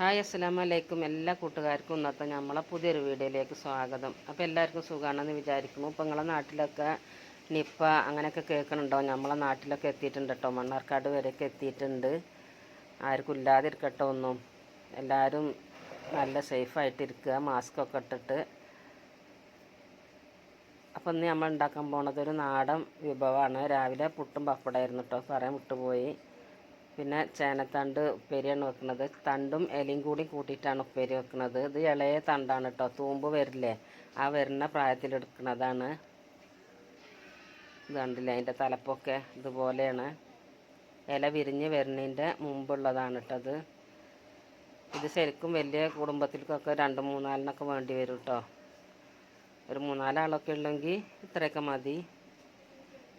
Hi അസ്സലാമു അലൈക്കും എല്ലാ കൂട്ടുകാർക്കും ഇന്നത്തെ നമ്മളെ പുതിയൊരു വീഡിയോയിലേക്ക് സ്വാഗതം. അപ്പോൾ എല്ലാവർക്കും സുഖമാണെന്ന് വിചാരിക്കുന്നു. ഇപ്പോൾ നിങ്ങളെ നാട്ടിലൊക്കെ നിപ്പ അങ്ങനെയൊക്കെ കേൾക്കണുണ്ടോ? നമ്മളെ നാട്ടിലൊക്കെ എത്തിയിട്ടുണ്ട് കേട്ടോ മണ്ണാർക്കാട് വരെയൊക്കെ എത്തിയിട്ടുണ്ട്. ആർക്കും ഇല്ലാതിരിക്കട്ടോ ഒന്നും. എല്ലാവരും നല്ല സേഫായിട്ടിരിക്കുക. മാസ്കൊക്കെ ഇട്ടിട്ട്. അപ്പോൾ ഇന്ന് നമ്മൾ ഉണ്ടാക്കാൻ പോണത് ഒരു നാടൻ വിഭവമാണ്. രാവിലെ പുട്ടും പപ്പടമായിരുന്നു കേട്ടോ പറയാൻ വിട്ടുപോയി പിന്നെ ചേനത്തണ്ട് ഉപ്പേരിയാണ് വെക്കുന്നത്. തണ്ടും ഇലയും കൂടി കൂട്ടിയിട്ടാണ് ഉപ്പേരി വെക്കുന്നത്. ഇത് ഇളയ തണ്ടാണ് കേട്ടോ തൂമ്പ് വരില്ലേ? ആ വരുന്ന പ്രായത്തിലെടുക്കുന്നതാണ് ഇത് കണ്ടില്ലേ? അതിന്റെ തലപ്പൊക്കെ ഇതുപോലെയാണ്. ഇല വിരിഞ്ഞ് വരുന്നതിന്റെ മുമ്പുള്ളതാണ് കേട്ടത് ഇത്. ശരിക്കും വലിയ കുടുംബത്തിലേക്കൊക്കെ രണ്ട് മൂന്നാലിനൊക്കെ വേണ്ടി വരും കേട്ടോ ഒരു മൂന്നാലാളൊക്കെ ഉള്ളെങ്കിൽ ഇത്രയൊക്കെ മതി.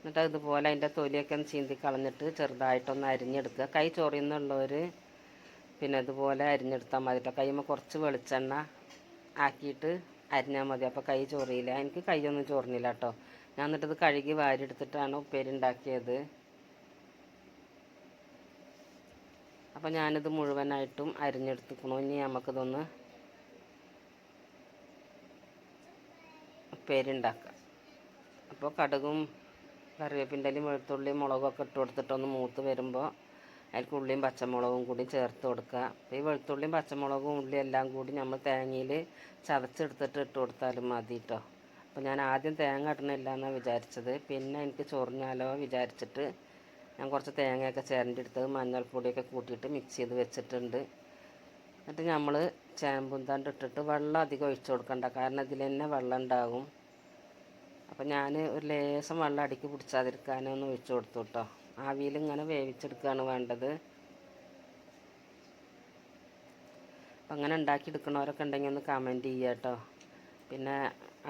എന്നിട്ട് ഇതുപോലെ അതിന്റെ തൊലിയൊക്കെ ഒന്ന് ചീന്തി കളഞ്ഞിട്ട് ചെറുതായിട്ടൊന്ന് അരിഞ്ഞെടുക്കുക. കൈ ചൊറിയുന്നുള്ളവർ പിന്നെ ഇതുപോലെ അരിഞ്ഞെടുത്താൽ മതി കേട്ടോ. കൈമ്മ കുറച്ച് വെളിച്ചെണ്ണ ആക്കിയിട്ട് അരിഞ്ഞാൽ മതി. അപ്പോൾ കൈ ചൊറിയില്ല. എനിക്ക് കൈയൊന്നും ചൊറിഞ്ഞില്ല കേട്ടോ. ഞാൻ എന്നിട്ടത് കഴുകി വാരിയെടുത്തിട്ടാണ് ഉപ്പേരി ഉണ്ടാക്കിയത് അപ്പോൾ ഞാനിത് മുഴുവനായിട്ടും അരിഞ്ഞെടുത്തിക്കണു. ഇനി നമുക്കിതൊന്ന് ഉപ്പേരി ഉണ്ടാക്കാം അപ്പോൾ കടുകും കറിവേപ്പിന്റെ ഇലയും വെളുത്തുള്ളിയും മുളകൊക്കെ ഇട്ട് കൊടുത്തിട്ടൊന്ന് മൂത്ത് വരുമ്പോൾ അതിൽക്ക് ഉള്ളിയും പച്ചമുളകും കൂടി ചേർത്ത് കൊടുക്കുക. ഈ വെളുത്തുള്ളിയും പച്ചമുളകും ഉള്ളിയും എല്ലാം കൂടി നമ്മൾ തേങ്ങയിൽ ചതച്ചെടുത്തിട്ട് ഇട്ട് കൊടുത്താലും മതി കേട്ടോ അപ്പോൾ ഞാൻ ആദ്യം തേങ്ങ ഇടണില്ല എന്നാണ് വിചാരിച്ചത്. പിന്നെ എനിക്ക് ചൊറിഞ്ഞാലോ വിചാരിച്ചിട്ട് ഞാൻ കുറച്ച് തേങ്ങയൊക്കെ ചേരണ്ടെടുത്തത് മഞ്ഞൾപ്പൊടിയൊക്കെ കൂട്ടിയിട്ട് മിക്സ് ചെയ്ത് വെച്ചിട്ടുണ്ട്. എന്നിട്ട് നമ്മൾ ചേമ്പും ഇട്ടിട്ട് വെള്ളം അധികം ഒഴിച്ചു കൊടുക്കണ്ട. കാരണം ഇതിൽ തന്നെ വെള്ളം ഉണ്ടാകും. അപ്പം ഞാൻ ഒരു ലേശം വെള്ളം അടിക്ക് പിടിച്ചാതിരിക്കാനൊന്ന് ഒഴിച്ചു കൊടുത്തു കേട്ടോ ആവിയിൽ ഇങ്ങനെ വേവിച്ചെടുക്കുകയാണ് വേണ്ടത്. അപ്പം അങ്ങനെ ഉണ്ടാക്കിയെടുക്കണവരൊക്കെ ഉണ്ടെങ്കിൽ ഒന്ന് കമന്റ് ചെയ്യുക കേട്ടോ. പിന്നെ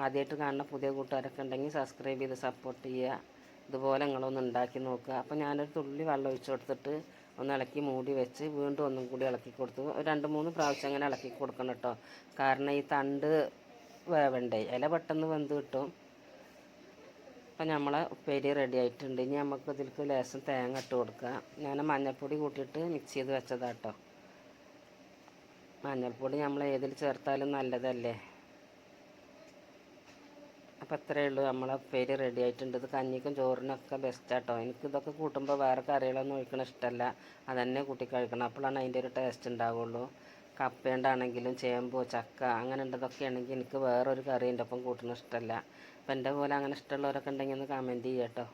ആദ്യമായിട്ട് കാണുന്ന പുതിയ കൂട്ടുകാരൊക്കെ ഉണ്ടെങ്കിൽ സബ്സ്ക്രൈബ് ചെയ്ത് സപ്പോർട്ട് ചെയ്യുക. ഇതുപോലെ നിങ്ങളൊന്ന് ഉണ്ടാക്കി നോക്കുക. അപ്പോൾ ഞാനൊരു തുള്ളി വെള്ളം ഒഴിച്ചു കൊടുത്തിട്ട് ഒന്ന് ഇളക്കി മൂടി വെച്ച് വീണ്ടും ഒന്നും കൂടി ഇളക്കി കൊടുത്തു. രണ്ട് മൂന്ന് പ്രാവശ്യം അങ്ങനെ ഇളക്കി കൊടുക്കണം കേട്ടോ. കാരണം ഈ തണ്ട് വേവണ്ടേ? ഇല പെട്ടെന്ന് വെന്ത് കിട്ടും. അപ്പം നമ്മളെ ഉപ്പേരി റെഡി ആയിട്ടുണ്ട്. ഇനി നമുക്ക് ഇതിലേക്ക് ലേശം തേങ്ങ ഇട്ട് കൊടുക്കുക ഞാൻ മഞ്ഞൾപ്പൊടി കൂട്ടിയിട്ട് മിക്സ് ചെയ്ത് വെച്ചതാട്ടോ. മഞ്ഞൾപ്പൊടി നമ്മൾ ഏതിൽ ചേർത്താലും നല്ലതല്ലേ? അപ്പം അത്രയേ ഉള്ളൂ. നമ്മളെ ഉപ്പേരി റെഡി ആയിട്ടുണ്ട്. ഇത് കഞ്ഞിക്കും ചോറിനൊക്കെ ബെസ്റ്റാട്ടോ എനിക്ക് ഇതൊക്കെ കൂട്ടുമ്പോൾ വേറെ കറികളൊന്നും ഒഴിക്കണ ഇഷ്ടമല്ല അതന്നെ കൂട്ടി കഴിക്കണം. അപ്പോഴാണ് അതിന്റെ ഒരു ടേസ്റ്റ് ഉണ്ടാവുള്ളൂ. കപ്പേണ്ടാണെങ്കിലും ചേമ്പോ ചക്ക അങ്ങനെ ഉള്ളതൊക്കെ ആണെങ്കിൽ എനിക്ക് വേറൊരു കറീന്റെ ഒപ്പം കൂട്ടണ ഇഷ്ടമല്ല അപ്പം എന്റെ പോലെ അങ്ങനെ ഇഷ്ടമുള്ളവരൊക്കെ ഉണ്ടെങ്കിൽ ഒന്ന് കമന്റ് ചെയ്യുക കേട്ടോ.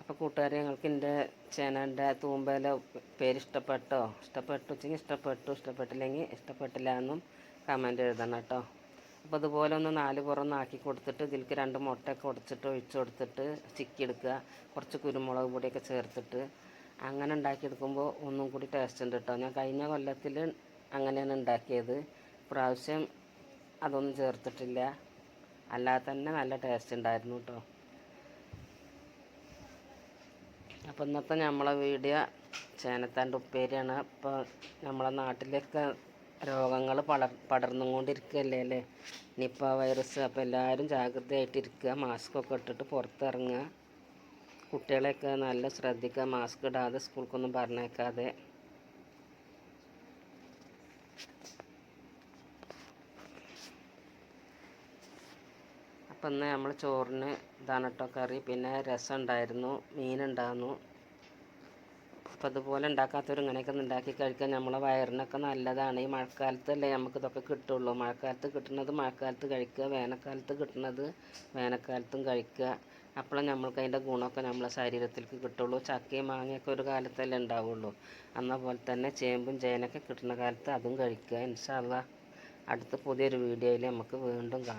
അപ്പോൾ കൂട്ടുകാരെ നിങ്ങൾക്ക് എന്റെ ചേനന്റെ തൂമ്പയിലെ പേര് ഇഷ്ടപ്പെട്ടോ? ഇഷ്ടപ്പെട്ടു വെച്ചെങ്കിൽ ഇഷ്ടപ്പെട്ടു ഇഷ്ടപ്പെട്ടില്ലെങ്കിൽ ഇഷ്ടപ്പെട്ടില്ല എന്നും കമന്റ് എഴുതണം കേട്ടോ. അപ്പോൾ അതുപോലെ ഒന്ന് നാല് പുറം ആക്കി കൊടുത്തിട്ട് ഇതിലേക്ക് രണ്ട് മുട്ടയൊക്കെ ഉടച്ചിട്ട് ഒഴിച്ചു കൊടുത്തിട്ട് ചിക്കി എടുക്കുക. കുറച്ച് കുരുമുളക് പൊടിയൊക്കെ ചേർത്തിട്ട് അങ്ങനെ ഉണ്ടാക്കിയെടുക്കുമ്പോൾ ഒന്നും കൂടി ടേസ്റ്റ് ഉണ്ട് കേട്ടോ. ഞാൻ കഴിഞ്ഞ കൊല്ലത്തിൽ അങ്ങനെയാണ് ഉണ്ടാക്കിയത്. പ്രാവശ്യം അതൊന്നും ചേർത്തിട്ടില്ല. അല്ലാതെ തന്നെ നല്ല ടേസ്റ്റ് ഉണ്ടായിരുന്നു കേട്ടോ അപ്പോൾ ഇന്നത്തെ നമ്മളെ വീഡിയോ ചേനത്താന്റെ ഉപ്പേരിയാണ്. അപ്പോൾ നമ്മളെ നാട്ടിലൊക്കെ രോഗങ്ങൾ പടർ പടർന്നുകൊണ്ടിരിക്കുകയല്ലേ അല്ലേ? നിപ്പ വൈറസ് അപ്പോൾ എല്ലാവരും ജാഗ്രതയായിട്ടിരിക്കുക മാസ്കൊക്കെ ഇട്ടിട്ട് പുറത്തിറങ്ങുക. കുട്ടികളെയൊക്കെ നല്ല ശ്രദ്ധിക്കുക. മാസ്ക് ഇടാതെ സ്കൂൾക്കൊന്നും പറഞ്ഞേക്കാതെ അപ്പം ഇന്ന് നമ്മൾ ചോറിന് ഇതാണ് കറി. പിന്നെ രസം ഉണ്ടായിരുന്നു. മീനുണ്ടായിരുന്നു അപ്പം അതുപോലെ ഉണ്ടാക്കാത്തവർ ഇങ്ങനെയൊക്കെ ഉണ്ടാക്കി കഴിക്കാൻ നമ്മളെ വയറിനൊക്കെ നല്ലതാണ്. ഈ മഴക്കാലത്തല്ലേ നമുക്ക് ഇതൊക്കെ കിട്ടുള്ളൂ. മഴക്കാലത്ത് കിട്ടുന്നത് മഴക്കാലത്ത് കഴിക്കുക വേനൽക്കാലത്ത് കിട്ടുന്നത് വേനൽക്കാലത്തും കഴിക്കുക. അപ്പോഴേ നമ്മൾക്ക് അതിന്റെ ഗുണമൊക്കെ നമ്മളെ ശരീരത്തിലേക്ക് കിട്ടുള്ളൂ. ചക്കയും മാങ്ങയൊക്കെ ഒരു കാലത്തല്ലേ ഉണ്ടാവുള്ളൂ. എന്നാൽ പോലെ തന്നെ ചേമ്പും ചേനയൊക്കെ കിട്ടുന്ന കാലത്ത് അതും കഴിക്കുക. ഇൻഷാല്ല അടുത്ത പുതിയൊരു വീഡിയോയിൽ നമുക്ക് വീണ്ടും കാണാം.